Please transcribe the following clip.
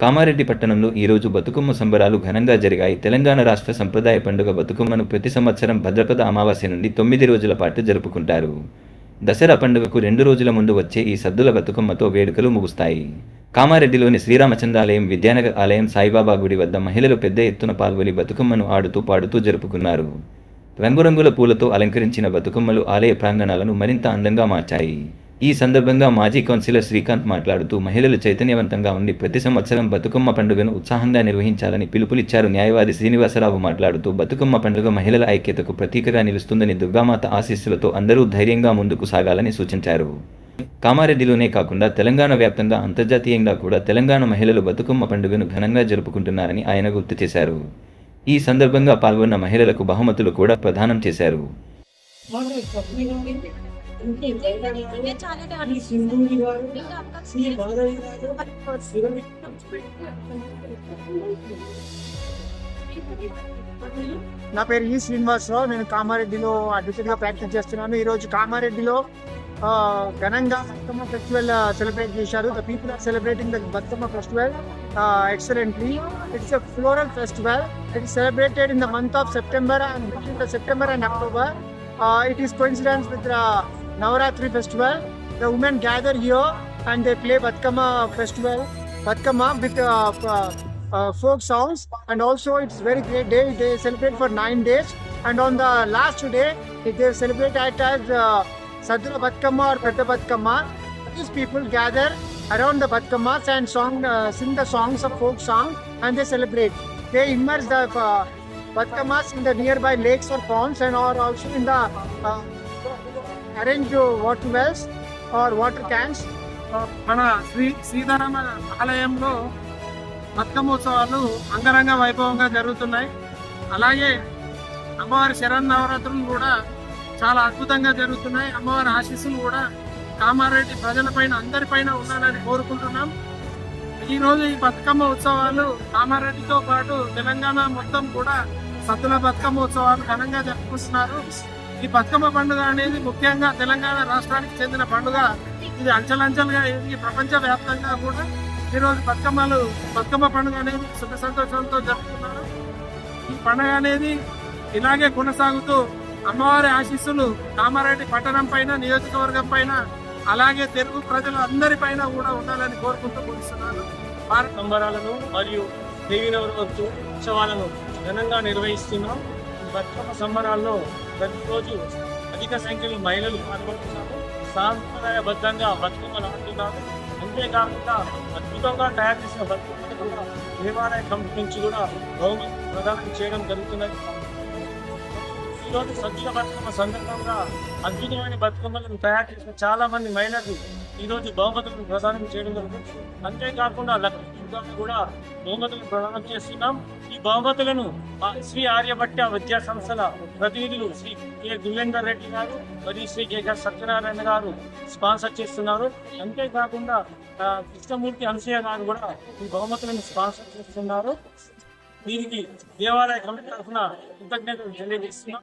కామారెడ్డి పట్టణంలో ఈరోజు బతుకమ్మ సంబరాలు ఘనంగా జరిగాయి. తెలంగాణ రాష్ట్ర సంప్రదాయ పండుగ బతుకమ్మను ప్రతి సంవత్సరం భద్రపద అమావాస్య నుండి తొమ్మిది రోజుల పాటు జరుపుకుంటారు. దసరా పండుగకు రెండు రోజుల ముందు వచ్చే ఈ సద్దుల బతుకమ్మతో వేడుకలు ముగుస్తాయి. కామారెడ్డిలోని శ్రీరామచంద్రాలయం విద్యానగర్ ఆలయం సాయిబాబా గుడి వద్ద మహిళలు పెద్ద ఎత్తున పాల్గొని బతుకమ్మను ఆడుతూ పాడుతూ జరుపుకున్నారు. రంగురంగుల పూలతో అలంకరించిన బతుకమ్మలు ఆలయ ప్రాంగణాలను మరింత అందంగా మార్చాయి. ఈ సందర్భంగా మాజీ కౌన్సిలర్ శ్రీకాంత్ మాట్లాడుతూ మహిళలు చైతన్యవంతంగా ఉండి ప్రతి సంవత్సరం బతుకమ్మ పండుగను ఉత్సాహంగా నిర్వహించాలని పిలుపునిచ్చారు న్యాయవాది శ్రీనివాసరావు మాట్లాడుతూ బతుకమ్మ పండుగ మహిళల ఐక్యతకు ప్రతీకగా నిలుస్తుందని దుర్గామాత ఆశీస్సులతో అందరూ ధైర్యంగా ముందుకు సాగాలని సూచించారు. కామారెడ్డిలోనే కాకుండా తెలంగాణ వ్యాప్తంగా అంతర్జాతీయంగా కూడా తెలంగాణ మహిళలు బతుకమ్మ పండుగను ఘనంగా జరుపుకుంటున్నారని ఆయన గుర్తు చేశారు. ఈ సందర్భంగా పాల్గొన్న మహిళలకు బహుమతులు కూడా ప్రదానం చేశారు. నా పేరు ఈ శ్రీనివాసరావు నేను కామారెడ్డిలో అడ్వకేట్గా ప్రాక్టీస్ చేస్తున్నాను. ఈరోజు కామారెడ్డిలో ఘనంగా బతుకమ్మ ఫెస్టివల్ సెలబ్రేట్ చేశారు. The people are celebrating the Bathukamma festival excellently. It's a floral festival it is celebrated in the month of September and September and October it is coincidence with Navaratri festival. The women gather here and they play Vatkama festival, Vatkama with uh, uh, uh, folk songs. And also it's very great day. They celebrate for nine days. And on the last day, they celebrate at as uh, Sadhula Vatkama or Pedda Vatkama. These people gather around the Vatkamas and song, uh, sing the songs of folk song and they celebrate. They immerse the uh, in the nearby lakes or ponds and are also in the uh, arrange water wells are water cans మన శ్రీ సీతారామ ఆలయంలో బతుకమోత్సవాలు అంగరంగ వైభవంగా జరుగుతున్నాయి. అలాగే అమ్మవారి శరన్నవరాత్రులు కూడా చాలా అద్భుతంగా జరుగుతున్నాయి. అమ్మవారి ఆశీస్సులు కూడా కామారెడ్డి ప్రజలపైన అందరిపైన ఉండాలని కోరుకుంటున్నాం. ఈరోజు ఈ బతుకమ్మ ఉత్సవాలు కామారెడ్డితో పాటు తెలంగాణ మొత్తం కూడా సద్దుల బతుకమ్మ ఉత్సవాలు ఘనంగా జరుపుకుంటున్నారు. ఈ బతుకమ్మ పండుగ అనేది ముఖ్యంగా తెలంగాణ రాష్ట్రానికి చెందిన పండుగ. ఇది అంచెలంచెలుగా ఈ ప్రపంచ వ్యాప్తంగా కూడా ఈరోజు బతుకమ్మలు బతుకమ్మ పండుగ అనేది సుఖ సంతోషంతో జరుపుతున్నారు ఈ పండుగ అనేది ఇలాగే కొనసాగుతూ అమ్మవారి ఆశీస్సులు కామారెడ్డి పట్టణం పైన నియోజకవర్గం పైన అలాగే తెలుగు ప్రజలు అందరిపైన కూడా ఉండాలని కోరుకుంటూ ముగిస్తున్నాను. భారత సంబరాలను మరియు దేవి ఉత్సవాలను ఘనంగా నిర్వహిస్తున్నాం. ఈ బతుకమ్మ సంబరాల్లో ప్రతిరోజు అధిక సంఖ్యలో మహిళలు పాల్గొంటున్నారు. సాంప్రదాయబద్ధంగా బతుకమ్మలు ఆడుతున్నారు. అంతేకాకుండా అద్భుతంగా తయారు చేసిన బతుకమ్మలు కూడా దేవాలయ కమిటీ నుంచి కూడా బహుమతి ప్రదానం చేయడం జరుగుతున్నది. ఈరోజు సజ్జల బతుకమ్మ సందర్భంగా అద్భుతమైన బతుకమ్మలను తయారు చేసిన చాలా మంది మహిళలు ఈరోజు బహుమతులను ప్రదానం చేయడం జరుగుతుంది. అంతేకాకుండా లక్ష్మీ కూడా బహుమతులను ప్రదానం చేస్తున్నాం. ఈ బహుమతులను శ్రీ ఆర్యభట్ట విద్యా సంస్థల ప్రతినిధులు శ్రీ కె గులేందర్ రెడ్డి గారు మరియు శ్రీ కేఆర్ సత్యనారాయణ గారు స్పాన్సర్ చేస్తున్నారు. అంతేకాకుండా కృష్ణమూర్తి అనసూయ గారు కూడా ఈ బహుమతులను స్పాన్సర్ చేస్తున్నారు. దీనికి దేవాలయ కమిటీ తరఫున కృతజ్ఞతలు తెలియజేస్తున్నాం.